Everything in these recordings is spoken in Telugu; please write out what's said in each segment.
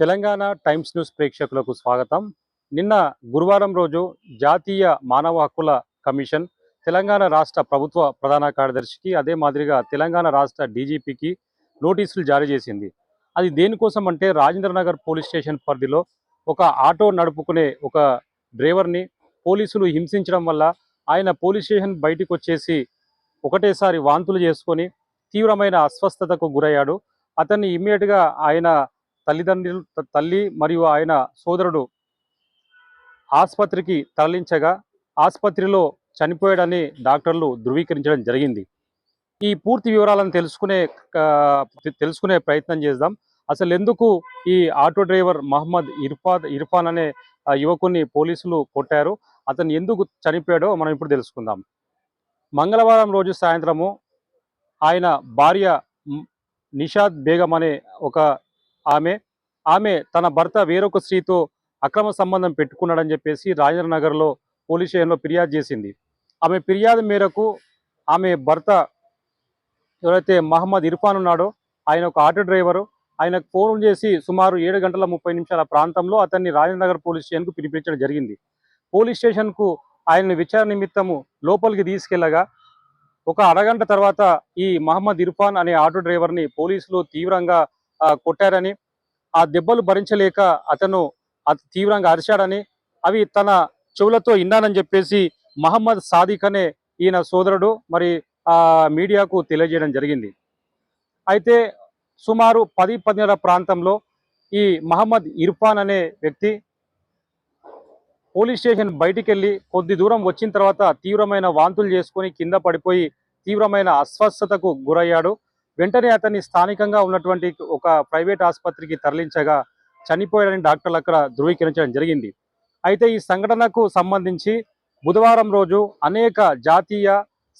తెలంగాణ టైమ్స్ న్యూస్ ప్రేక్షకులకు స్వాగతం. నిన్న గురువారం రోజు జాతీయ మానవ హక్కుల కమిషన్ తెలంగాణ రాష్ట్ర ప్రభుత్వ ప్రధాన కార్యదర్శికి అదే మాదిరిగా తెలంగాణ రాష్ట్ర డీజీపీకి నోటీసులు జారీ చేసింది. అది దేనికోసం అంటే రాజేంద్ర నగర్ పోలీస్ స్టేషన్ పరిధిలో ఒక ఆటో నడుపుకునే ఒక డ్రైవర్ని పోలీసులు హింసించడం వల్ల ఆయన పోలీస్ స్టేషన్ బయటకు వచ్చేసి ఒకటేసారి వాంతులు చేసుకొని తీవ్రమైన అస్వస్థతకు గురయ్యాడు. అతన్ని ఇమ్మీడియట్గా ఆయన తల్లిదండ్రులు తల్లి మరియు ఆయన సోదరుడు ఆసుపత్రికి తరలించగా ఆసుపత్రిలో చనిపోయాడని డాక్టర్లు ధృవీకరించడం జరిగింది. ఈ పూర్తి వివరాలను తెలుసుకునే తెలుసుకునే ప్రయత్నం చేద్దాం. అసలు ఎందుకు ఈ ఆటో డ్రైవర్ మహమ్మద్ ఇర్ఫాద్ ఇర్ఫాన్ అనే యువకుని పోలీసులు కొట్టారు? అతను ఎందుకు చనిపోయాడో మనం ఇప్పుడు తెలుసుకుందాం. మంగళవారం రోజు సాయంత్రము ఆయన భార్య నిషాద్ బేగం అనే ఒక ఆమె ఆమె తన భర్త వేరొక స్త్రీతో అక్రమ సంబంధం పెట్టుకున్నాడని చెప్పేసి రాజేంద్ర నగర్లో పోలీస్ స్టేషన్లో ఫిర్యాదు చేసింది. ఆమె ఫిర్యాదు మేరకు ఆమె భర్త ఎవరైతే మహమ్మద్ ఇర్ఫాన్ ఉన్నాడో ఆయన ఒక ఆటో డ్రైవరు ఆయనకు ఫోన్ చేసి సుమారు ఏడు గంటల ముప్పై నిమిషాల ప్రాంతంలో అతన్ని రాజేంద్ర నగర్ పోలీస్ స్టేషన్కు పిలిపించడం జరిగింది. పోలీస్ స్టేషన్కు ఆయన్ని విచారణ నిమిత్తము లోపలికి తీసుకెళ్ళగా ఒక అరగంట తర్వాత ఈ మహమ్మద్ ఇర్ఫాన్ అనే ఆటో డ్రైవర్ని పోలీసులు తీవ్రంగా కొట్టారని ఆ దెబ్బలు భరించలేక అతను అత- తీవ్రంగా అరిచాడని అవి తన చెవులతో ఇన్నానని చెప్పేసి మహమ్మద్ సాదిక్ అనే ఈయన సోదరుడు మరి ఆ మీడియాకు తెలియజేయడం జరిగింది. అయితే సుమారు పది పదిన్నర ప్రాంతంలో ఈ మహమ్మద్ ఇర్ఫాన్ అనే వ్యక్తి పోలీస్ స్టేషన్ బయటికి వెళ్ళి కొద్ది దూరం వచ్చిన తర్వాత తీవ్రమైన వాంతులు చేసుకొని కింద పడిపోయి తీవ్రమైన అస్వస్థతకు గురయ్యాడు. వెంటనే అతన్ని స్థానికంగా ఉన్నటువంటి ఒక ప్రైవేట్ ఆసుపత్రికి తరలించగా చనిపోయాడని డాక్టర్లు అక్కడ ధృవీకరించడం జరిగింది. అయితే ఈ సంఘటనకు సంబంధించి బుధవారం రోజు అనేక జాతీయ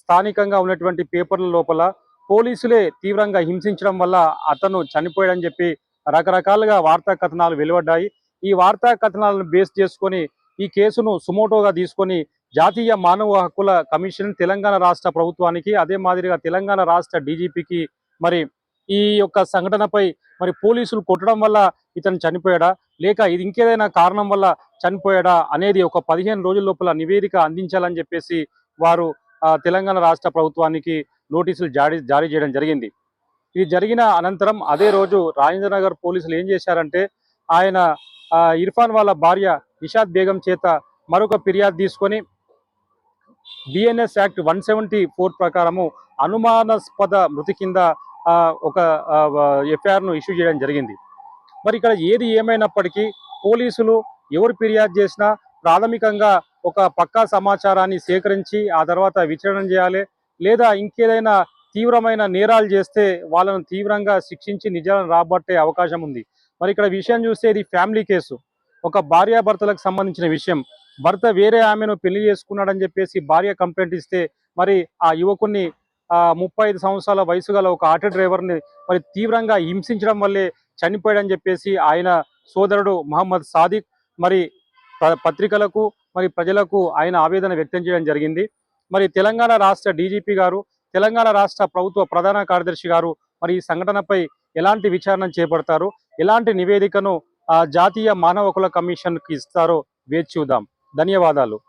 స్థానికంగా ఉన్నటువంటి పేపర్ల లోపల పోలీసులే తీవ్రంగా హింసించడం వల్ల అతను చనిపోయాడని చెప్పి రకరకాలుగా వార్తా కథనాలు వెలువడ్డాయి. ఈ వార్తా కథనాలను బేస్ చేసుకొని ఈ కేసును సుమోటోగా తీసుకొని జాతీయ మానవ హక్కుల కమిషన్ తెలంగాణ రాష్ట్ర ప్రభుత్వానికి అదే మాదిరిగా తెలంగాణ రాష్ట్ర డీజీపీకి మరి ఈ యొక్క సంఘటనపై మరి పోలీసులు కొట్టడం వల్ల ఇతను చనిపోయాడా? లేక ఇది ఇంకేదైనా కారణం వల్ల చనిపోయాడా? అనేది ఒక పదిహేను రోజుల లోపల నివేదిక అందించాలని చెప్పేసి వారు తెలంగాణ రాష్ట్ర ప్రభుత్వానికి నోటీసులు జారీ జారీ చేయడం జరిగింది. ఇది జరిగిన అనంతరం అదే రోజు రాజేంద్ర నగర్ పోలీసులు ఏం చేశారంటే ఆయన ఇర్ఫాన్ వాళ్ళ భార్య నిషాద్ బేగం చేత మరొక ఫిర్యాదు తీసుకొని BNS act one seventy four ప్రకారము అనుమానాస్పద మృతి కింద ఒక ఎఫ్ఐఆర్ను ఇష్యూ చేయడం జరిగింది. మరి ఇక్కడ ఏది ఏమైనప్పటికీ పోలీసులు ఎవరు ఫిర్యాదు చేసినా ప్రాథమికంగా ఒక పక్కా సమాచారాన్ని సేకరించి ఆ తర్వాత విచారణ చేయాలి. లేదా ఇంకేదైనా తీవ్రమైన నేరాలు చేస్తే వాళ్ళను తీవ్రంగా శిక్షించి నిజాలను రాబట్టే అవకాశం ఉంది. మరి ఇక్కడ విషయం చూస్తే ఇది ఫ్యామిలీ కేసు. ఒక భార్యాభర్తలకు సంబంధించిన విషయం. భర్త వేరే ఆమెను పెళ్ళి చేసుకున్నాడని చెప్పేసి భార్య కంప్లైంట్ ఇస్తే మరి ఆ యువకుని ముప్పై ఐదు సంవత్సరాల వయసు గల ఒక ఆటో డ్రైవర్ని మరి తీవ్రంగా హింసించడం వల్లే చనిపోయాడని చెప్పేసి ఆయన సోదరుడు మహమ్మద్ సాదిక్ మరి ప- పత్రికలకు మరి ప్రజలకు ఆయన ఆవేదన వ్యక్తం చేయడం జరిగింది. మరి తెలంగాణ రాష్ట్ర డీజీపీ గారు తెలంగాణ రాష్ట్ర ప్రభుత్వ ప్రధాన కార్యదర్శి గారు మరి ఈ సంఘటనపై ఎలాంటి విచారణ చేపడతారు ఎలాంటి నివేదికను జాతీయ మానవ హక్కుల కమిషన్కి ఇస్తారో వేచి చూద్దాం. ధన్యవాదాలు.